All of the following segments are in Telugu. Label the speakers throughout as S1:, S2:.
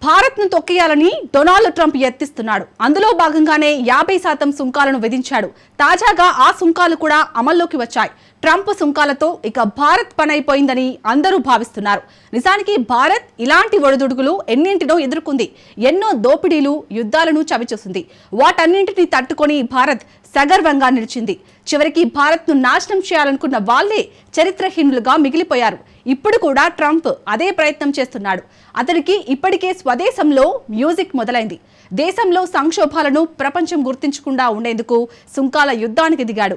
S1: భారత్ను తొక్కేయాలని డొనాల్డ్ ట్రంప్ యత్నిస్తున్నాడు. అందులో భాగంగానే యాభై శాతం సుంకాలను విధించాడు. తాజాగా ఆ సుంకాలు కూడా అమల్లోకి వచ్చాయి. ట్రంప్ సుంకాలతో ఇక భారత్ పనైపోయిందని అందరూ భావిస్తున్నారు. నిజానికి భారత్ ఇలాంటి ఒడిదుడుకులు ఎన్నింటినో ఎదుర్కొంది. ఎన్నో దోపిడీలు యుద్ధాలను చవిచూసింది. వాటన్నింటినీ తట్టుకొని భారత్ సగర్వంగా నిలిచింది. చివరికి భారత్ను నాశనం చేయాలనుకున్న వాళ్ళే చరిత్రహీనులుగా మిగిలిపోయారు. ఇప్పుడు కూడా ట్రంప్ అదే ప్రయత్నం చేస్తున్నాడు. అతనికి ఇప్పటికే స్వదేశంలో మ్యూజిక్ మొదలైంది. దేశంలో సంక్షోభాలను ప్రపంచం గుర్తించకుండా ఉండేందుకు సుంకాల యుద్ధానికి దిగాడు.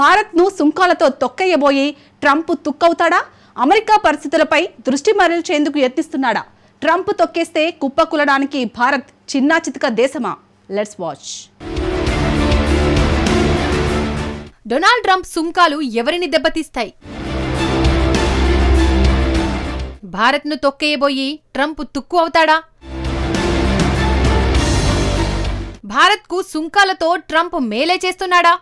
S1: భారత్ను సుంకాలతో తొక్కయ్యబోయి ట్రంప్ తుక్కవుతాడా? అమెరికా పరిస్థితులపై దృష్టి మరల్చేందుకు యత్నిస్తున్నాడా? ట్రంప్ తొక్కేస్తే కుప్పకులడానికి భారత్ చిన్నా చితక దేశమా? లెట్స్ వాచ్
S2: డొనాల్డ్ ట్రంప్ సుంకాలు ఎవరిని దెబ్బతీస్తాయి? భారత్ను తొక్కేయబోయి ట్రంప్ తుక్కు అవుతాడా? భారత్కు సుంకాలతో ట్రంప్ మేలే చేస్తున్నాడా?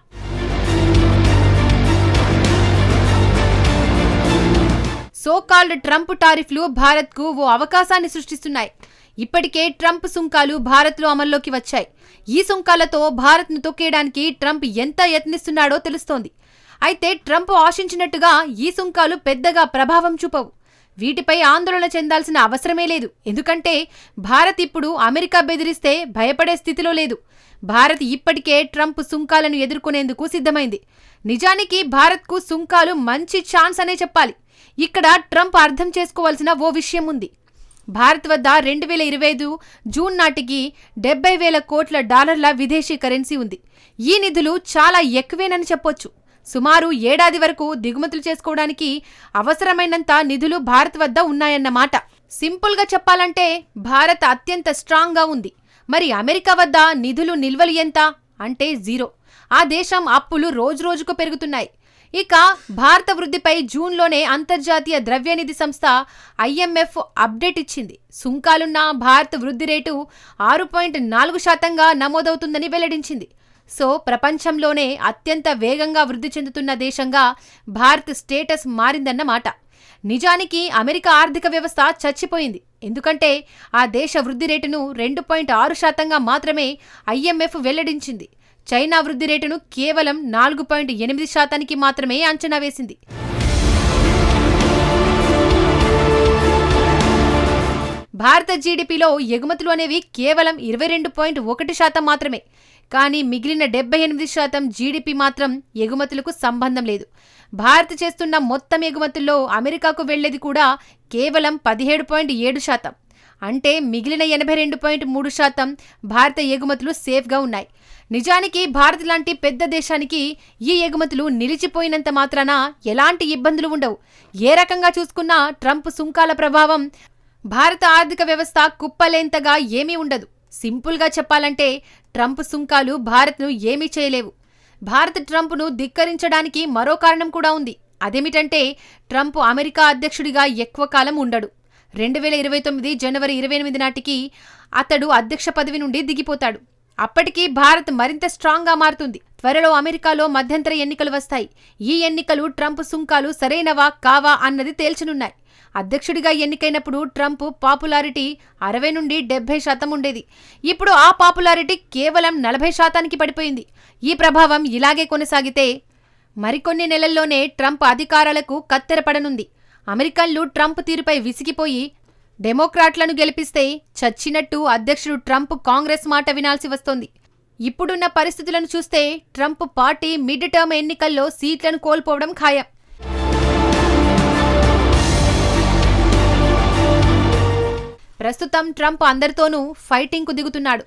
S2: సోకాల్డ్ ట్రంప్ టారిఫ్లు భారత్కు ఓ అవకాశాన్ని సృష్టిస్తున్నాయి. ఇప్పటికే ట్రంప్ సుంకాలు భారత్లో అమల్లోకి వచ్చాయి. ఈ సుంకాలతో భారత్ను తొక్కేయడానికి ట్రంప్ ఎంత యత్నిస్తున్నాడో తెలుస్తోంది. అయితే ట్రంప్ ఆశించినట్టుగా ఈ సుంకాలు పెద్దగా ప్రభావం చూపవు. వీటిపై ఆందోళన చెందాల్సిన అవసరమే లేదు. ఎందుకంటే భారత్ ఇప్పుడు అమెరికా బెదిరిస్తే భయపడే స్థితిలో లేదు. భారత్ ఇప్పటికే ట్రంప్ సుంకాలను ఎదుర్కొనేందుకు సిద్ధమైంది. నిజానికి భారత్కు సుంకాలు మంచి ఛాన్స్ అనే చెప్పాలి. ఇక్కడ ట్రంప్ అర్థం చేసుకోవాల్సిన ఓ విషయం ఉంది. భారత్ వద్ద రెండు వేల ఇరవై ఐదు జూన్ నాటికి డెబ్బై వేల కోట్ల డాలర్ల విదేశీ కరెన్సీ ఉంది. ఈ నిధులు చాలా ఎక్కువేనని చెప్పొచ్చు. సుమారు ఏడాది వరకు దిగుమతులు చేసుకోవడానికి అవసరమైనంత నిధులు భారత్ వద్ద ఉన్నాయన్నమాట. సింపుల్గా చెప్పాలంటే భారత్ అత్యంత స్ట్రాంగ్గా ఉంది. మరి అమెరికా వద్ద నిధులు నిల్వలు ఎంత? అంటే జీరో. ఆ దేశం అప్పులు రోజురోజుకు పెరుగుతున్నాయి. ఇక భారత వృద్ధిపై జూన్లోనే అంతర్జాతీయ ద్రవ్యనిధి సంస్థ ఐఎంఎఫ్ అప్డేట్ ఇచ్చింది. సుంకాలున్న భారత వృద్ధి రేటు ఆరు పాయింట్ నాలుగు శాతంగా నమోదవుతుందని వెల్లడించింది. సో ప్రపంచంలోనే అత్యంత వేగంగా వృద్ధి చెందుతున్న దేశంగా భారత్ స్టేటస్ మారిందన్నమాట. నిజానికి అమెరికా ఆర్థిక వ్యవస్థ చచ్చిపోయింది. ఎందుకంటే ఆ దేశ వృద్ధి రేటును రెండు పాయింట్ ఆరు శాతంగా మాత్రమే ఐఎంఎఫ్ వెల్లడించింది. చైనా వృద్ధి రేటును కేవలం నాలుగు పాయింట్ ఎనిమిది శాతానికి మాత్రమే అంచనా వేసింది. భారత జీడిపిలో ఎగుమతులు అనేవి కేవలం ఇరవై రెండు పాయింట్ ఒకటి శాతం మాత్రమే. కానీ మిగిలిన డెబ్బై ఎనిమిది శాతం జీడిపి మాత్రం ఎగుమతులకు సంబంధం లేదు. భారత్ చేస్తున్న మొత్తం ఎగుమతుల్లో అమెరికాకు వెళ్ళేది కూడా కేవలం పదిహేడు పాయింట్ ఏడు శాతం. అంటే మిగిలిన ఎనభై రెండు పాయింట్ మూడు శాతం భారత ఎగుమతులు సేఫ్గా ఉన్నాయి. నిజానికి భారత్ లాంటి పెద్ద దేశానికి ఈ ఎగుమతులు నిలిచిపోయినంత మాత్రాన ఎలాంటి ఇబ్బందులు ఉండవు. ఏ రకంగా చూసుకున్నా ట్రంప్ సుంకాల ప్రభావం భారత ఆర్థిక వ్యవస్థ కుప్పలేంతగా ఏమీ ఉండదు. సింపుల్గా చెప్పాలంటే ట్రంప్ సుంకాలు భారత్ను ఏమీ చేయలేవు. భారత్ ట్రంప్ను ధిక్కరించడానికి మరో కారణం కూడా ఉంది. అదేమిటంటే ట్రంప్ అమెరికా అధ్యక్షుడిగా ఎక్కువ కాలం ఉండడు. రెండు వేల ఇరవై తొమ్మిది జనవరి ఇరవై ఎనిమిది నాటికి అతడు అధ్యక్ష పదవి నుండి దిగిపోతాడు. అప్పటికీ భారత్ మరింత స్ట్రాంగ్గా మారుతుంది. త్వరలో అమెరికాలో మధ్యంతర ఎన్నికలు వస్తాయి. ఈ ఎన్నికలు ట్రంప్ సుంకాలు సరైనవా కావా అన్నది తేల్చనున్నాయి. అధ్యక్షుడిగా ఎన్నికైనప్పుడు ట్రంప్ పాపులారిటీ అరవై నుండి డెబ్బై శాతం ఉండేది. ఇప్పుడు ఆ పాపులారిటీ కేవలం నలభై శాతానికి పడిపోయింది. ఈ ప్రభావం ఇలాగే కొనసాగితే మరికొన్ని నెలల్లోనే ట్రంప్ అధికారాలకు కత్తెరపడనుంది అమెరికన్లు ట్రంప్ తీరుపై విసిగిపోయి డెమోక్రాట్లను గెలిపిస్తే చచ్చినట్టు అధ్యక్షుడు ట్రంప్ కాంగ్రెస్ మాట వినాల్సి వస్తోంది. ఇప్పుడున్న పరిస్థితులను చూస్తే ట్రంప్ పార్టీ మిడ్ టర్మ్ ఎన్నికల్లో సీట్లను కోల్పోవడం ఖాయం. ప్రస్తుతం ట్రంప్ అందరితోనూ ఫైటింగ్కు దిగుతున్నాడు.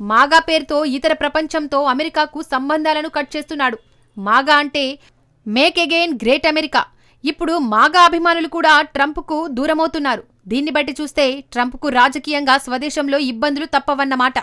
S2: మాగా పేరుతో ఇతర ప్రపంచంతో అమెరికాకు సంబంధాలను కట్ చేస్తున్నాడు. మాగా అంటే మేక్ అగైన్ గ్రేట్ అమెరికా. ఇప్పుడు మాగా అభిమానులు కూడా ట్రంప్కు దూరమవుతున్నారు. దీన్ని బట్టి చూస్తే ట్రంప్కు రాజకీయంగా స్వదేశంలో ఇబ్బందులు తప్పవన్నమాట.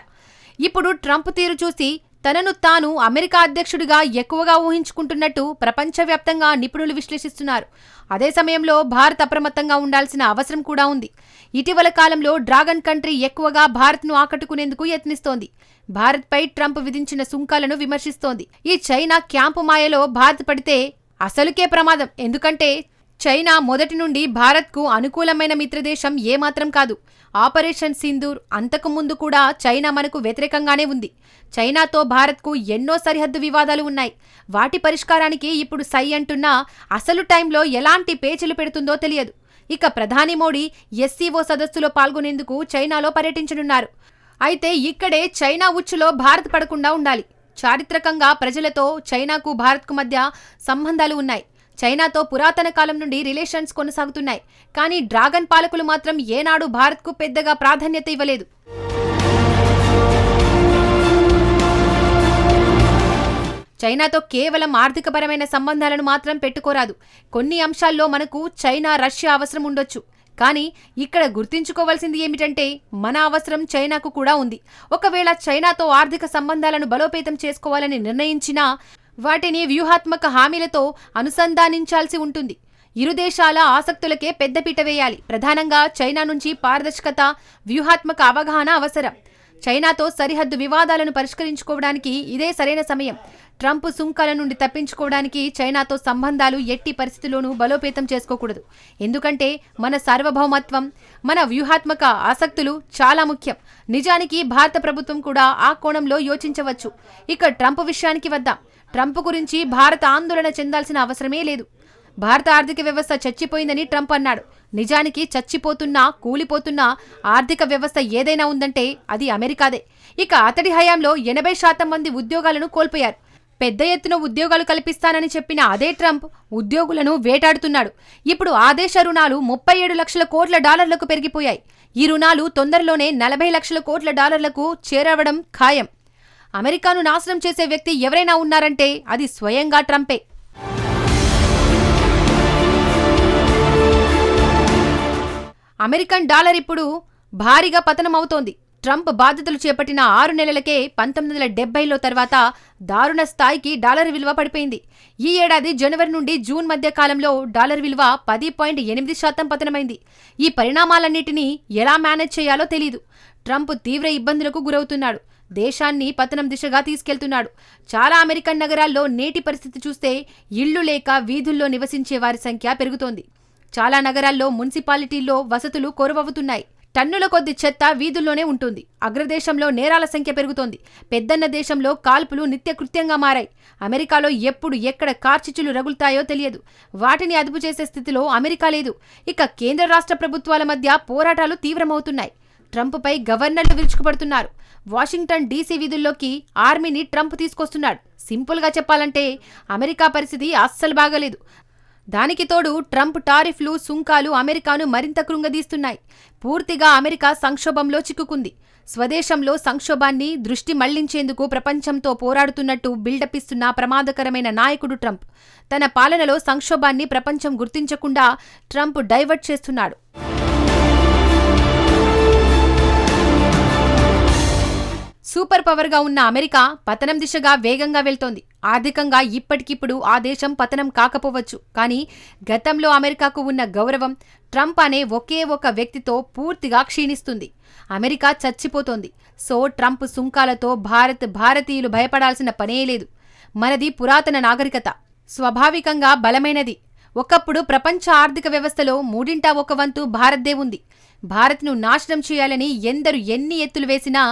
S2: ఇప్పుడు ట్రంప్ తీరు చూసి తనను తాను అమెరికా అధ్యక్షుడిగా ఎక్కువగా ఊహించుకుంటున్నట్టు ప్రపంచవ్యాప్తంగా నిపుణులు విశ్లేషిస్తున్నారు. అదే సమయంలో భారత్ అప్రమత్తంగా ఉండాల్సిన అవసరం కూడా ఉంది. ఇటీవల కాలంలో డ్రాగన్ కంట్రీ ఎక్కువగా భారత్ను ఆకట్టుకునేందుకు యత్నిస్తోంది. భారత్పై ట్రంప్ విధించిన సుంకాలను విమర్శిస్తోంది. ఈ చైనా క్యాంపు మాయలో భారత్ పడితే అసలుకే ప్రమాదం. ఎందుకంటే చైనా మొదటి నుండి భారత్కు అనుకూలమైన మిత్రదేశం ఏమాత్రం కాదు. ఆపరేషన్ సింధూర్ అంతకు ముందు కూడా చైనా మనకు వ్యతిరేకంగానే ఉంది. చైనాతో భారత్కు ఎన్నో సరిహద్దు వివాదాలు ఉన్నాయి. వాటి పరిష్కారానికి ఇప్పుడు సై అంటున్నా అసలు టైంలో ఎలాంటి పేచీలు పెడుతుందో తెలియదు. ఇక ప్రధాని మోడీ ఎస్సీఓ సదస్సులో పాల్గొనేందుకు చైనాలో పర్యటించనున్నారు. అయితే ఇక్కడే చైనా ఉచ్చులో భారత్ పడకుండా ఉండాలి. చారిత్రకంగా ప్రజలతో చైనాకు భారత్కు మధ్య సంబంధాలు ఉన్నాయి. చైనాతో పురాతన కాలం నుండి రిలేషన్స్ కొనసాగుతున్నాయి. కానీ డ్రాగన్ పాలకులు మాత్రం ఏనాడు భారత్కు పెద్దగా ప్రాధాన్యత ఇవ్వలేదు. చైనాతో కేవలం ఆర్థికపరమైన సంబంధాలను మాత్రం పెట్టుకోరాదు. కొన్ని అంశాల్లో మనకు చైనా రష్యా అవసరం ఉండొచ్చు. కానీ ఇక్కడ గుర్తుంచుకోవాల్సింది ఏమిటంటే మన అవసరం చైనాకు కూడా ఉంది. ఒకవేళ చైనాతో ఆర్థిక సంబంధాలను బలోపేతం చేసుకోవాలని నిర్ణయించినా వాటిని వ్యూహాత్మక హామీలతో అనుసంధానించాల్సి ఉంటుంది. ఇరు దేశాల ఆసక్తులకే పెద్దపీట వేయాలి. ప్రధానంగా చైనా నుంచి పారదర్శకత వ్యూహాత్మక అవగాహన అవసరం. చైనాతో సరిహద్దు వివాదాలను పరిష్కరించుకోవడానికి ఇదే సరైన సమయం. ట్రంప్ సుంకాల నుండి తప్పించుకోవడానికి చైనాతో సంబంధాలు ఎట్టి పరిస్థితుల్లోనూ బలోపేతం చేసుకోకూడదు. ఎందుకంటే మన సార్వభౌమత్వం మన వ్యూహాత్మక ఆసక్తులు చాలా ముఖ్యం. నిజానికి భారత ప్రభుత్వం కూడా ఆ కోణంలో యోచించవచ్చు. ఇక ట్రంప్ విషయానికి వద్దాం. ట్రంప్ గురించి భారత ఆందోళన చెందాల్సిన అవసరమే లేదు. భారత ఆర్థిక వ్యవస్థ చచ్చిపోయిందని ట్రంప్ అన్నాడు. నిజానికి చచ్చిపోతున్నా కూలిపోతున్నా ఆర్థిక వ్యవస్థ ఏదైనా ఉందంటే అది అమెరికాదే. ఇక అతడి హయాంలో ఎనభై శాతం మంది ఉద్యోగాలను కోల్పోయారు. పెద్ద ఎత్తున ఉద్యోగాలు కల్పిస్తానని చెప్పిన అదే ట్రంప్ ఉద్యోగులను వేటాడుతున్నాడు. ఇప్పుడు ఆ దేశ రుణాలు ముప్పై ఏడు లక్షల కోట్ల డాలర్లకు పెరిగిపోయాయి. ఈ రుణాలు తొందరలోనే నలభై లక్షల కోట్ల డాలర్లకు చేరవడం ఖాయం. అమెరికాను నాశనం చేసే వ్యక్తి ఎవరైనా ఉన్నారంటే అది స్వయంగా ట్రంపే. అమెరికన్ డాలర్ ఇప్పుడు భారీగా పతనం అవుతోంది ట్రంప్ బాధ్యతలు చేపట్టిన ఆరు నెలలకే పంతొమ్మిది వందల డెబ్బైలో తర్వాత దారుణ స్థాయికి డాలర్ విలువ పడిపోయింది. ఈ ఏడాది జనవరి నుండి జూన్ మధ్య కాలంలో డాలర్ విలువ పది పాయింట్ ఎనిమిది శాతం పతనమైంది. ఈ పరిణామాలన్నిటినీ ఎలా మేనేజ్ చేయాలో తెలియదు ట్రంప్ తీవ్ర ఇబ్బందులకు గురవుతున్నాడు. దేశాన్ని పతనం దిశగా తీసుకెళ్తున్నాడు. చాలా అమెరికన్ నగరాల్లో నేటి పరిస్థితి చూస్తే ఇళ్ళు లేక వీధుల్లో నివసించే వారి సంఖ్య పెరుగుతోంది. చాలా నగరాల్లో మున్సిపాలిటీల్లో వసతులు కొరవవుతున్నాయి. టన్నుల కొద్ది చెత్త వీధుల్లోనే ఉంటుంది. అగ్రదేశంలో నేరాల సంఖ్య పెరుగుతోంది. పెద్దన్న దేశంలో కాల్పులు నిత్యకృత్యంగా మారాయి. అమెరికాలో ఎప్పుడు ఎక్కడ కార్చిచ్చులు రగులుతాయో తెలియదు. వాటిని అదుపు చేసే స్థితిలో అమెరికా లేదు. ఇక కేంద్ర రాష్ట్ర ప్రభుత్వాల మధ్య పోరాటాలు తీవ్రమవుతున్నాయి. ట్రంప్పై గవర్నర్లు విరుచుకుపడుతున్నారు. వాషింగ్టన్ డీసీ వీధుల్లోకి ఆర్మీని ట్రంప్ తీసుకొస్తున్నాడు. సింపుల్గా చెప్పాలంటే అమెరికా పరిస్థితి అస్సలు బాగలేదు. దానికి తోడు ట్రంప్ టారిఫ్లు సుంకాలు అమెరికాను మరింత కృంగదీస్తున్నాయి. పూర్తిగా అమెరికా సంక్షోభంలో చిక్కుకుంది. స్వదేశంలో సంక్షోభాన్ని దృష్టి మళ్ళించేందుకు ప్రపంచంతో పోరాడుతున్నట్టు బిల్డప్ ఇస్తున్న ప్రమాదకరమైన నాయకుడు ట్రంప్. తన పాలనలో సంక్షోభాన్ని ప్రపంచం గుర్తించకుండా ట్రంప్ డైవర్ట్ చేస్తున్నాడు. సూపర్ పవర్గా ఉన్న అమెరికా పతనం దిశగా వేగంగా వెళ్తోంది. ఆర్థికంగా ఇప్పటికిప్పుడు ఆ దేశం పతనం కాకపోవచ్చు. కానీ గతంలో అమెరికాకు ఉన్న గౌరవం ట్రంప్ అనే ఒకే ఒక వ్యక్తితో పూర్తిగా క్షీణిస్తుంది. అమెరికా చచ్చిపోతోంది. సో ట్రంప్ సుంకాలతో భారత్ భారతీయులు భయపడాల్సిన పనే లేదు. మనది పురాతన నాగరికత. స్వాభావికంగా బలమైనది. ఒకప్పుడు ప్రపంచ ఆర్థిక వ్యవస్థలో మూడింట ఒక వంతు భారత్దే ఉంది. భారత్ను నాశనం చేయాలని ఎందరు ఎన్ని ఎత్తులు వేసినా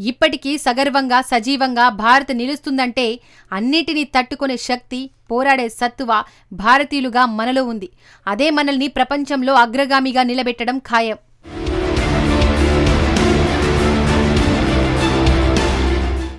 S2: ఇప్పటికీ సగర్వంగా సజీవంగా భారత్ నిలుస్తుందంటే అన్నిటినీ తట్టుకునే శక్తి పోరాడే సత్తువ భారతీయులుగా మనలో ఉంది. అదే మనల్ని ప్రపంచంలో అగ్రగామిగా నిలబెట్టడం ఖాయం.